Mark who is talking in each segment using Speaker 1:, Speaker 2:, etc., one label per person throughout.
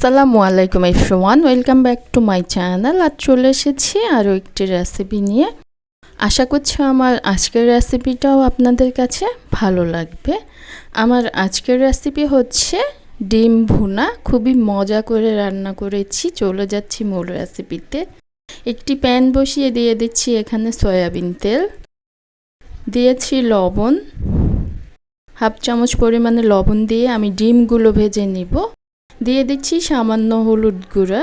Speaker 1: আসসালামু আলাইকুম everyone welcome back to my channel আর চলে এসেছি আরও একটি রেসিপি নিয়ে। আশা করছি আমার আজকের রেসিপিটাও আপনাদের কাছে ভালো লাগবে। আমার আজকের রেসিপি হচ্ছে ডিম ভুনা। খুবই মজা করে রান্না করেছি। চলে যাচ্ছি মূল রেসিপিতে একটি প্যান বসিয়ে দিয়ে দিচ্ছি এখানে সয়াবিন তেল। দিয়েছি লবণ। হাফ চামচ পরিমাণে লবণ দিয়ে আমি ডিমগুলো ভেজে নিব। দিয়ে দিচ্ছি সামান্য হলুদ গুঁড়া।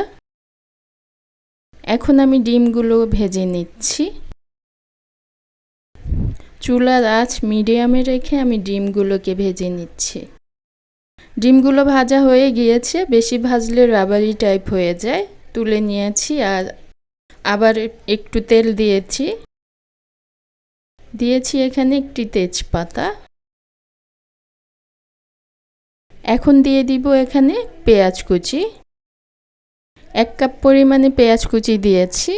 Speaker 1: এখন আমি ডিমগুলো ভেজে নিচ্ছি। চুলার আঁচ মিডিয়ামে রেখে আমি ডিমগুলোকে ভেজে নিচ্ছি। ডিমগুলো ভাজা হয়ে গিয়েছে, বেশি ভাজলে রাবারি টাইপ হয়ে যায়। তুলে নিয়েছি আর আবার একটু তেল দিয়েছি। দিয়েছি এখানে একটি তেজপাতা। এখন দিয়ে দিব এখানে পেঁয়াজ কুচি। এক কাপ পরিমাণে পেঁয়াজ কুচি দিয়েছি।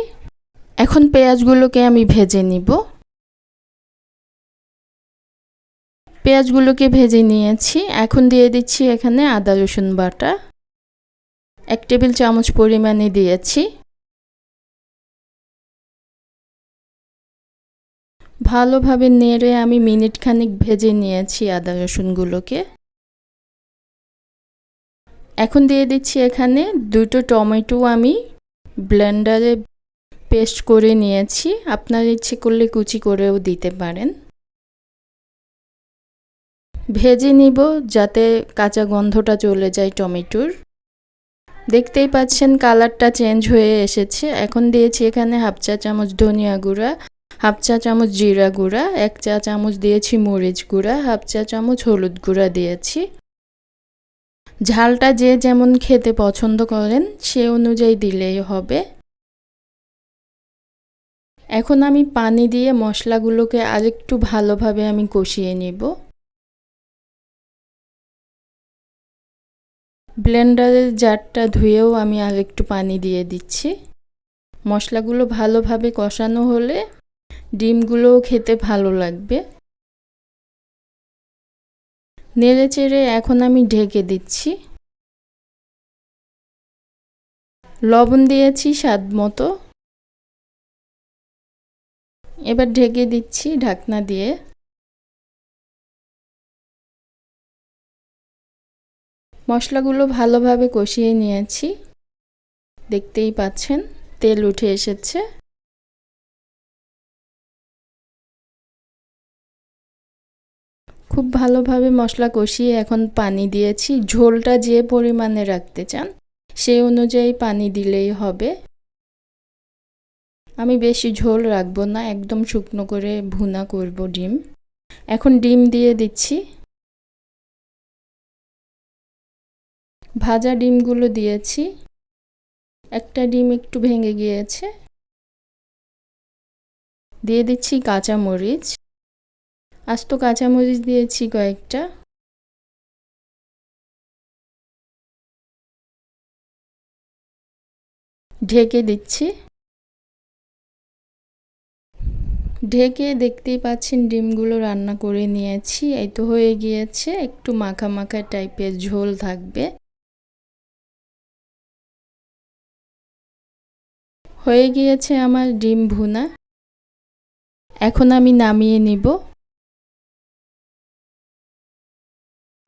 Speaker 1: এখন পেঁয়াজগুলোকে আমি ভেজে নিব। পেঁয়াজগুলোকে ভেজে নিয়েছি। এখন দিয়ে দিচ্ছি এখানে আদা, রসুন বাটা। এক টেবিল চামচ পরিমাণে দিয়েছি। ভালোভাবে নেড়ে আমি মিনিট খানিক ভেজে নিয়েছি আদা, রসুনগুলোকে। এখন দিয়ে দিচ্ছি এখানে দুটো টমেটো আমি ব্লেন্ডারে পেস্ট করে নিয়েছি। আপনার ইচ্ছে করলে কুচি করেও দিতে পারেন। ভেজে নিব যাতে কাঁচা গন্ধটা চলে যায় টমেটোর। দেখতেই পাচ্ছেন কালারটা চেঞ্জ হয়ে এসেছে। এখন দিয়েছি এখানে হাফ চা চামচ ধনিয়া গুঁড়া, হাফ চা চামচ জিরা গুঁড়া, এক চা চামচ দিয়েছি মরিচ গুঁড়া, হাফ চা চামচ হলুদ গুঁড়া দিয়েছি। ঝালটা যে যেমন খেতে পছন্দ করেন, সে অনুযায়ী দিলেই হবে। এখন আমি পানি দিয়ে মশলাগুলোকে আরেকটু ভালোভাবে আমি কষিয়ে নিব। ব্লেন্ডারের জারটা ধুয়েও আমি আরেকটু পানি দিয়ে দিচ্ছি। মশলাগুলো ভালোভাবে কষানো হলে ডিমগুলোও খেতে ভালো লাগবে। নেড়ে চেড়ে এখন আমি ঢেকে দিচ্ছি। লবণ দিয়েছি স্বাদ মতো। এবার ঢেকে দিচ্ছি ঢাকনা দিয়ে। মশলাগুলো ভালোভাবে কষিয়ে নিয়েছি। দেখতেই পাচ্ছেন, তেল উঠে এসেছে। খুব ভালোভাবে মশলা কষিয়ে এখন পানি দিয়েছি। ঝোলটা যে পরিমাণে রাখতে চান, সেই অনুযায়ী পানি দিলেই হবে। আমি বেশি ঝোল রাখব না, একদম শুকনো করে ভুনা করব ডিম। এখন ডিম দিয়ে দিচ্ছি। ভাজা ডিমগুলো দিয়েছি। একটা ডিম একটু ভেঙে গিয়েছে। দিয়ে দিচ্ছি কাঁচা মরিচ আস্ত কাঁচামরিচ দিয়েছি কয়েকটা। ঢেকে দিচ্ছি। ঢেকে দেখতেই পাচ্ছেন ডিমগুলো রান্না করে নিয়েছি। এই তো হয়ে গিয়েছে, একটু মাখা মাখা টাইপের ঝোল থাকবে। হয়ে গিয়েছে আমার ডিম ভুনা। এখন আমি নামিয়ে নিব।